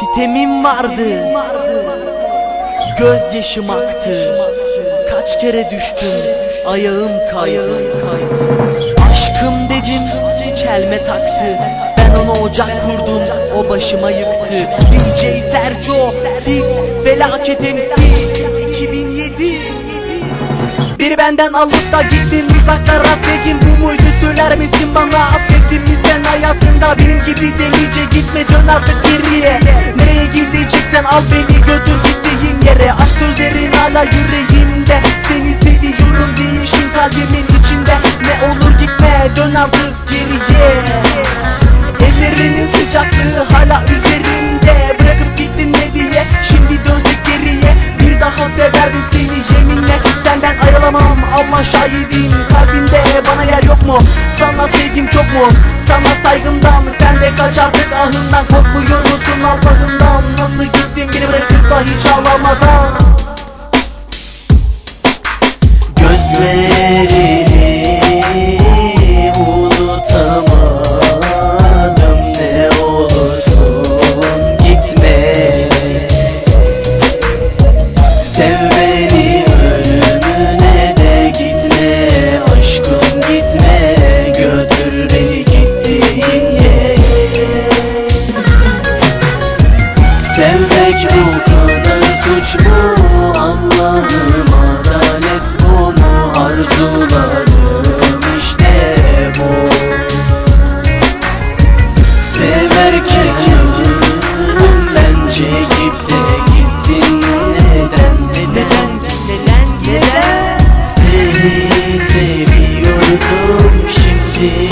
Sitemim vardı. Gözyaşım aktı. Kaç kere düştüm Ayağım kaydı. Aşkım dedim Çelme taktı. Ben ona ocak kurdum O başıma yıktı. DJ Sergio Fit Felaket MC 2007 biri benden alıp da gittin uzaklara sevgin bu muydu söyler misin bana? Sevdin mi sen hayatında. Benim gibi delice gitme dön artık geriye Gideceksen al beni götür gittiğin yere. Aşk sözlerin hala yüreğimde. Seni seviyorum değişim kalbimin içinde. Ne olur gitme dön artık geriye. Ellerinin sıcaklığı hala üzerimde Bırakıp gittin ne diye? Şimdi dönsek geriye. Bir daha severdim seni yeminle. Senden ayrılamam Allah şahidim Kalbimde. Bana yer yok mu? Mu? Sana saygımdan Sen de kaç artık ahından Korkmuyor musun? Allah'ından Nasıl gittin beni bırakıp da hiç ağlamadan. Gözlerini Sevmek bu kadar suç mu? Allah'ım adalet bu mu? Arzularım işte bu Severken önümden çekip de gittin neden? Neden? Neden? Neden? Seni seviyordum şimdi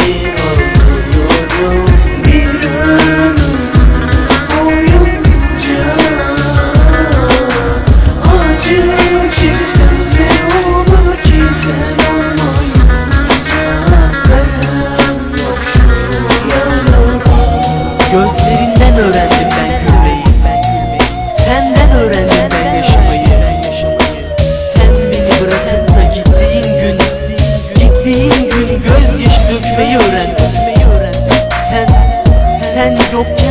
Sevdiğin gün göz gözyaşı dökmeyi öğren Sen, sen yokken